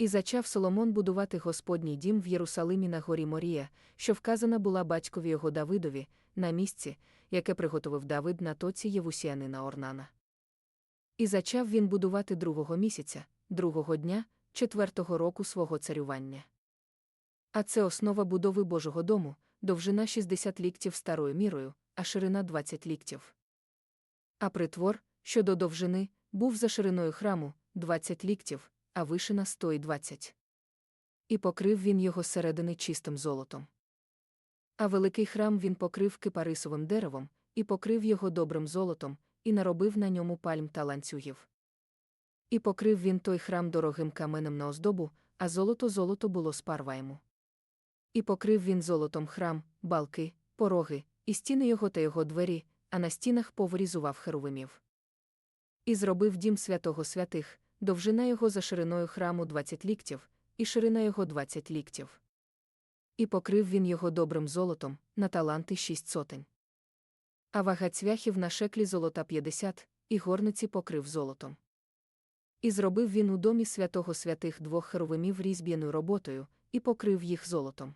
І зачав Соломон будувати Господній дім в Єрусалимі на горі Морія, що вказана була батькові його Давидові, на місці, яке приготовив Давид на тоці Євусіянина Орнана. І зачав він будувати другого місяця, другого дня, четвертого року свого царювання. А це основа будови Божого дому, довжина 60 ліктів старою мірою, а ширина 20 ліктів. А притвор, щодо довжини, був за шириною храму 20 ліктів, а вишина 120. І покрив він його зсередини чистим золотом. А великий храм він покрив кипарисовим деревом, і покрив його добрим золотом, і наробив на ньому пальм та ланцюгів. І покрив він той храм дорогим каменем на оздобу, а золото золото було з парваєму. І покрив він золотом храм, балки, пороги, і стіни його та його двері, а на стінах повирізував херувимів. І зробив дім святого святих, довжина його за шириною храму 20 ліктів, і ширина його 20 ліктів. І покрив він його добрим золотом, на таланти шість сотень. А вага цвяхів на шеклі золота 50, і горниці покрив золотом. І зробив він у домі святого святих двох херовимів різьб'яною роботою, і покрив їх золотом.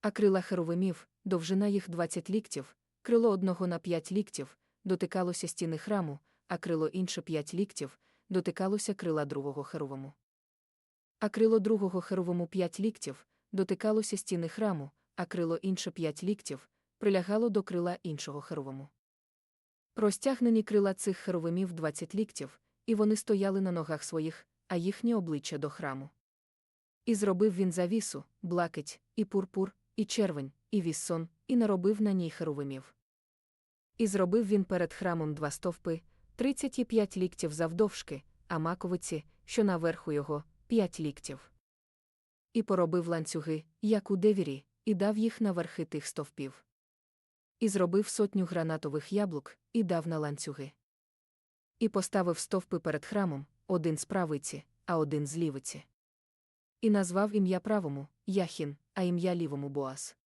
А крила херовимів, довжина їх 20 ліктів, крило одного на 5 ліктів, дотикалося стіни храму, а крило інше 5 ліктів, дотикалося крила другого херовому. А крило другого херовому 5 ліктів, дотикалося стіни храму, а крило інше 5 ліктів, прилягало до крила іншого херовому. Розтягнені крила цих херовимів 20 ліктів, і вони стояли на ногах своїх, а їхнє обличчя до храму. І зробив він завісу, блакить, і пурпур, і червень, і віссон, і наробив на ній херовимів. І зробив він перед храмом два стовпи, 35 ліктів завдовжки, а маковиці, що наверху його, 5 ліктів. І поробив ланцюги, як у девірі, і дав їх на верхи тих стовпів. І зробив сотню гранатових яблук, і дав на ланцюги. І поставив стовпи перед храмом, один з правиці, а один з лівиці. І назвав ім'я правому Яхін, а ім'я лівому Боас.